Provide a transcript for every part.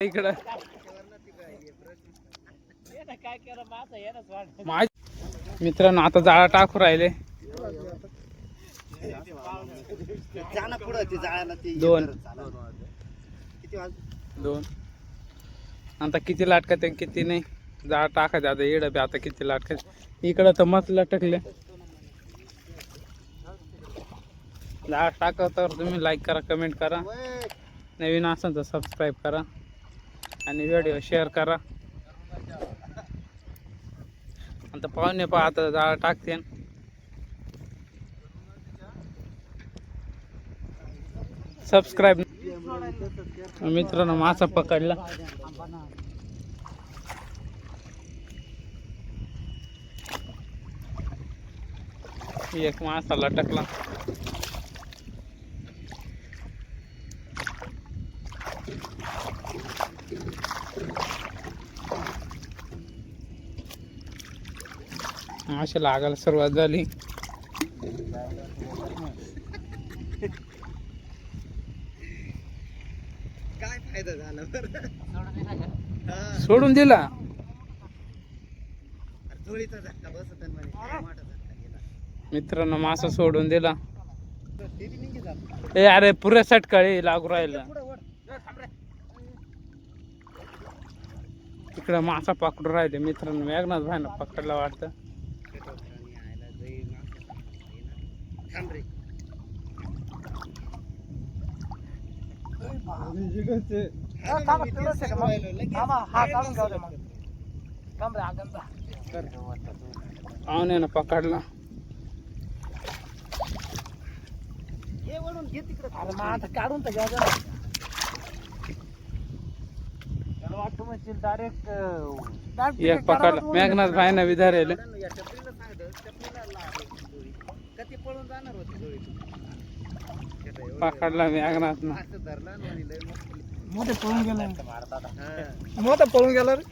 इकडं. मित्रांनो आता जाळा टाकू राहिले. दोन. दोन. आता किती लाटकायचे किती नाही? जाळ टाकायचं आता येड बी आता किती लाटकायचं इकडं तर मस्त लटकले. जाळ टाका तर तुम्ही लाईक करा कमेंट करा. नवीन असेल तर सबस्क्राईब करा. आणि व्हिडिओ शेअर करा. आता पाहुणे पहा आता टाकते. सबस्क्राईब मित्रांनो मासा पकडला. एक मासा लटकला. मासे लागायला सुरुवात झाली काय फायदा झाला बरं. सोडून दिला. मित्रांनो मासा सोडून दिला. ए अरे पुऱ्या सटकाळी लागू राहिला. तिकडं मासा पकडून राहिले मित्रांनो मेघनाथ भाईना पकडला वाटतं आणि आयला जाई मागच्या साईडला जाई ना. थांब रे. हा, मग मी तेच सांगू राहिलो. लगेच लगेच पाहुण्यानं पकडला हे काढून तर म्हणजे डायरेक्ट एक पकडला मेघनाथ भाईना विधारेल. या टपरीला सांगतो टपरीला लाव जोडी. का ते पळून जाणार होती जोडी त्याचा एवढं- पकडला मेघनाथनं असं धरला आणि म्हणे लय मस्त. मोठे पळून गेला. हा. मोठा पळून गेला रे.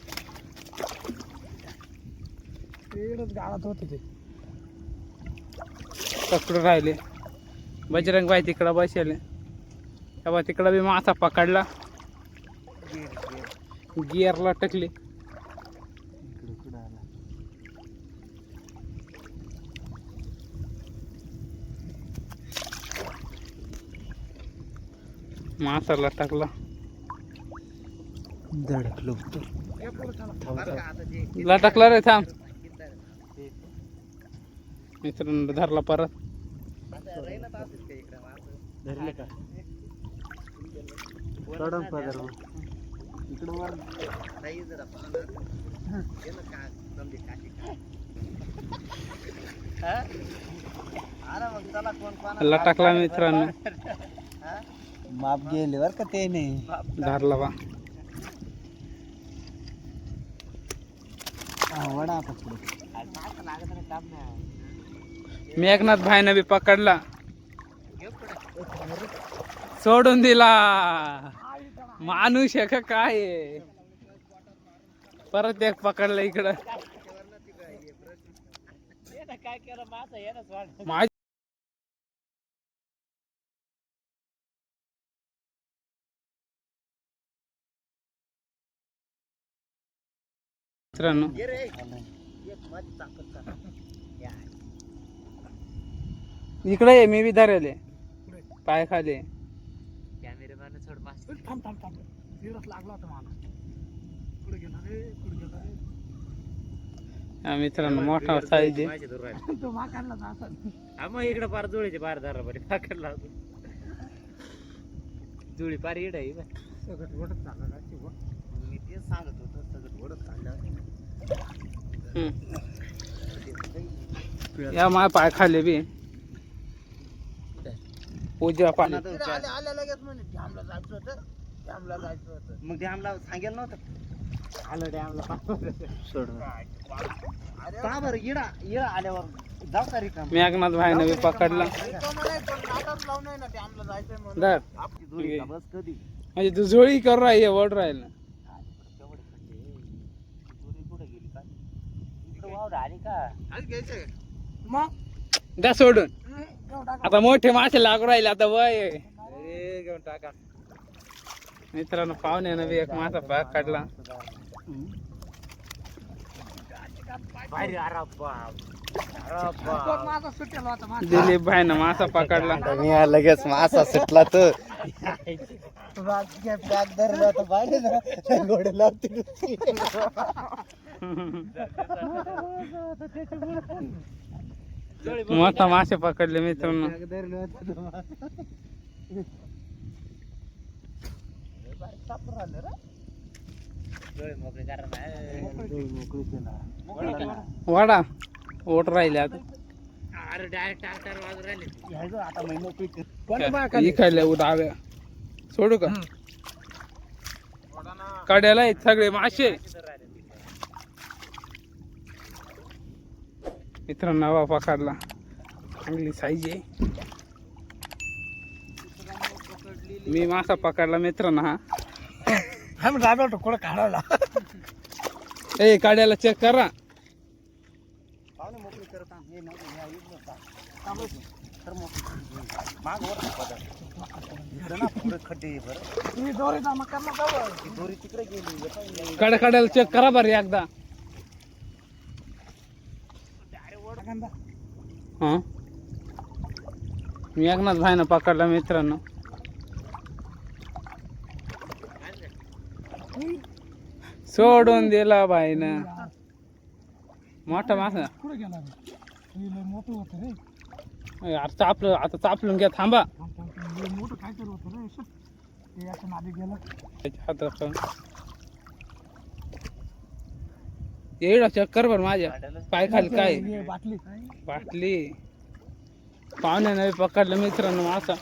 गावात होते ते. पकडून राहिले. बजरंग भाई तिकडं बसले. तेव्हा तिकडं बी मासा पकडला. गिअरला टकली. मासाला टाकला. धडकलो लटकला रे थांब. मित्रांनो धरला परत? धरले का? इकडं वर नाही जरा लटकला मित्रांनो. माप गेले बर का ते नाही धरला बा. वडा मेघनाथ भाईनं बी पकडला. सोडून दिला. माणूस आहे का काय आहे? परत एक पकडलं इकडं. मित्रांनो. इकडे ये मी बी धरेले पाय खाली कॅमेरामॅन सोड मास थांब थांब थांब. तिकडच लागला होता मला. पुढे गेला रे? पुढे गेला रे? हा मित्रांनो मोठा साईज आहे तो माकांना मग इकडे पार जुळीचे पार धरा बरे पकडला जुळी पार इड आहे बा. सगळं वडत चालला का? वड. मी तेच सांगत होतो सगळं ओढत काढलं हम्म. या माय पाय खाली बी. उजव्या पाणी तिकडे आले आले लगेच म्हणे डॅमला जायचं होतं डॅमला जायचं होतं. मग डॅमला सांगेल नव्हतं? आलं डॅमला. सोड. का बरं? इडा इडा आल्यावर जाऊ का रिकाम? मेघनाथ भाईनं बी पकडला. लावून ना डॅमला जायचंय म्हणून. धर. आपली जोडी का बस कधी? म्हणजे तू झोळी करू राही वड राहिलं. खड्डे जोडी कुठे गेली इकडे वावर आली का? आज घ्यायचंय मग द्या सोडून. आता मोठे मासे लागू राहिले आता वय घेऊन टाका मित्रांनो पाहुण्यानं बी एक माझा भाग काढला. तो दिलीप भाईनं मासा पकडला. मी लगेच मासा सुटला तर मोठा मासे पकडले मित्रांनो. वाडा ओट राहिले आता. इकडल्या डाव्या सोडू का? कड्याला आहेत सगळे मासे. मित्रांनो नवा पकडला चांगली साईज आहे. मी मासा पकडला मित्रांनो हा. आम्ही कोण काढायला. ए काड्याला चेक करा. काड्या काड्याला चेक करा बरं एकदा. हा? मी एकनाथ भाईनं पकडला मित्रांनो. सोडून दिला भाईनं. मोठा मासा. यार चापलं आता चापलून घ्या थांबा. मोठं काहीतरी होतं रे? असं. ते याच्या नादी गेलं. त्याच्या हातात येईल चेक कर बरं माझ्या. पाय खाली काय? हे बाटली. बाटली. पाहुण्यानं पकडलं मित्रांनो मासा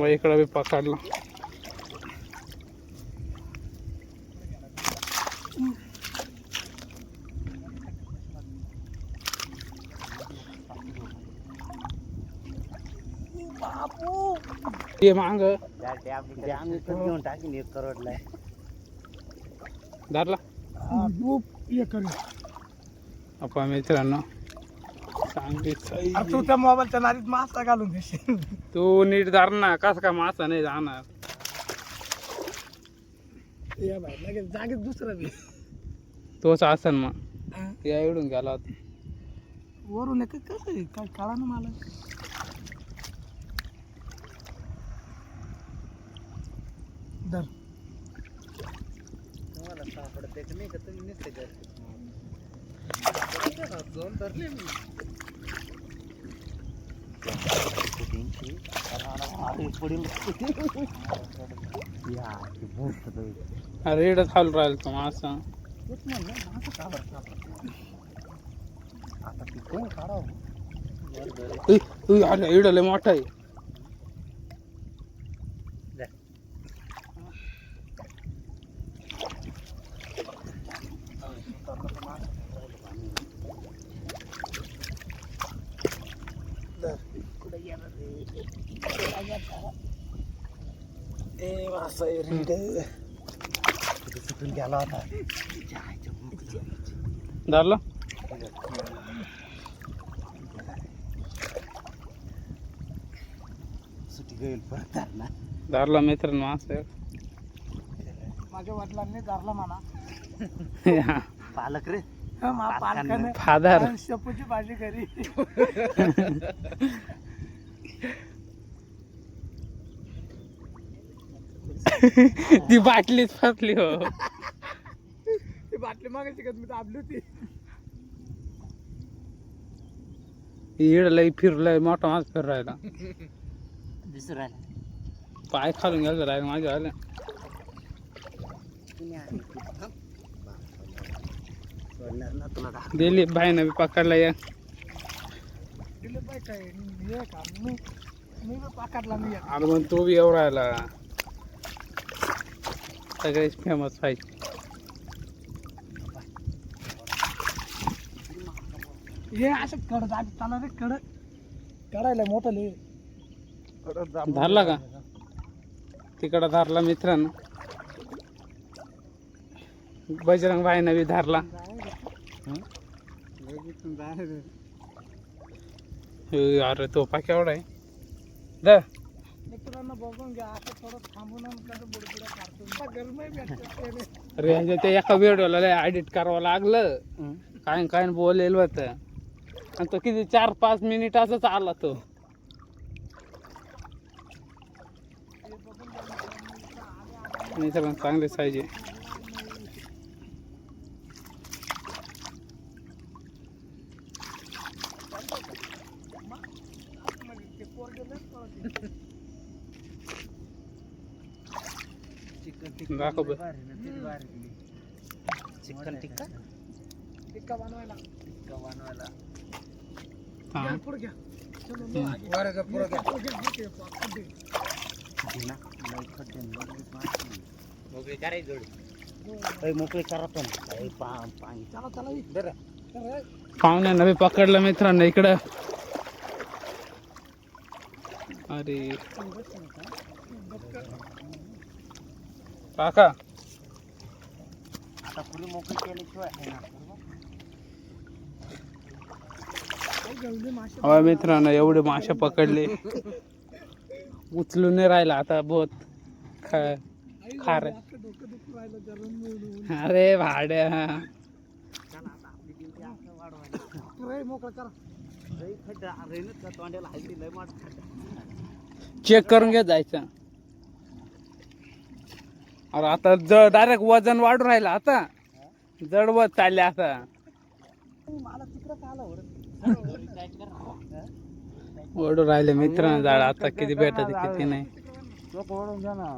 मग इकडं बी पकडला ये मांग. घेऊन टाकीन एक करोडला. धरला खूप हे करू आपण मित्रांनो. तू त्या मोबाईलच्या नादीत मासा घालून देशील. तू नीट धर ना कसा का मासा नाही जाणार. या बाई लगेच जागेत दुसरं बी. तोच असन मग. हा. या इडून गेला होता. वरून एक कसं आहे काय कळा ना मला. धर. तुम्हाला सापडते का नाही का? तुम्ही नुसते धरले मी. कुठेंची? इडं चालू राहील तो मासा? आता इडं लय मोठा आहे मासा आहे रे. तिथे सुटून गेला होता जायचं मुकलं. धरला सुटी गेल परत धरला. धरला मित्रांनो मासा माझ्या वडिलांनी धरला म्हणा पालक रे हा, फादर शेपूची भाजी घरी ती बाटलीच फसली हो. ती बाटली मागायची का? मी दाबली होती. इड लय फिरलंय मोठा मास फिर राहिला दिसू राहिला. पाय खालून गेलं राहिला माझ्या आल्या ना. दिलीप भाईनं बी पकडला या दिले बाई काय मी पाकडला मी. अरे मग तो बी एवढा राहिला. सगळेच फेमस पाहिजे हे असं कड जाग चाला रे कड. कडायला मोठं ले धरला का? तिकडं धरला मित्रांनो. बजरंग भाईनं बी धरला. अरे तो केवढा आहे? द मित्रांनो बघून घ्या थोडं थांबून आणि कसं बुडबुड्या काढतो गरमही भेटते अरे ह्याच्या ते एका व्हिडिओला एडिट करावं लागलं. काय काय बोलेल होतं. आणि तो किती चार पाच मिनिटाचाच आला तो. चांगले साईज आहे चिकन दाखव बरं. चिकन टिक्का? टिक्का बनवायला. टिक्का बनवायला. हा. पुढं घ्या. चलो, लो आगे. पुढं घ्या, मोकळी करायची जोडी. करा पण. ए, पा- पाणी. चला चला पाहुण्यानं बी पकडलं मित्रांनो इकडं. अरे. काका. आता पुरी मोकळी केल्याशिवाय आहे ना. मित्रांनो एवढे मासे पकडले. उचलून नाही राहिला आता बहुत ख खार. अरे भाड्या. चला आता आपली ड्युटी असं वाढवायला रे मोकळं करा लई खड्डा रेनच का तोंड्याला हायती लय मोठ खड्डा चेक करून घे जायचं अरे आता जड डायरेक्ट वजन वाढून राहिलं आता. जड वज चालले आता. मला ओढून राहिले मित्रांनो झाड. आता किती भेटत किती नाही. लोक ओढून घ्या ना.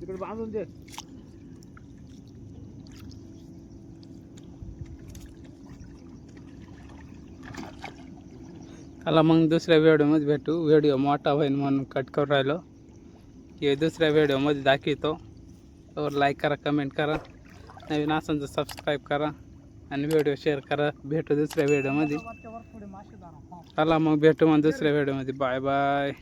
तिकडे बांधून दे. त्याला मग दुसऱ्या व्हिडिओमध्ये भेटू व्हिडिओ मोठा होईल म्हणून कट करून राहिलो की दुसऱ्या व्हिडिओमध्ये दाखवितो तर लाईक करा कमेंट करा नवीन असेल तर सबस्क्राईब करा आणि व्हिडिओ शेअर करा भेटू दुसऱ्या व्हिडिओमध्ये चला मग भेटू मग दुसऱ्या व्हिडिओमध्ये बाय बाय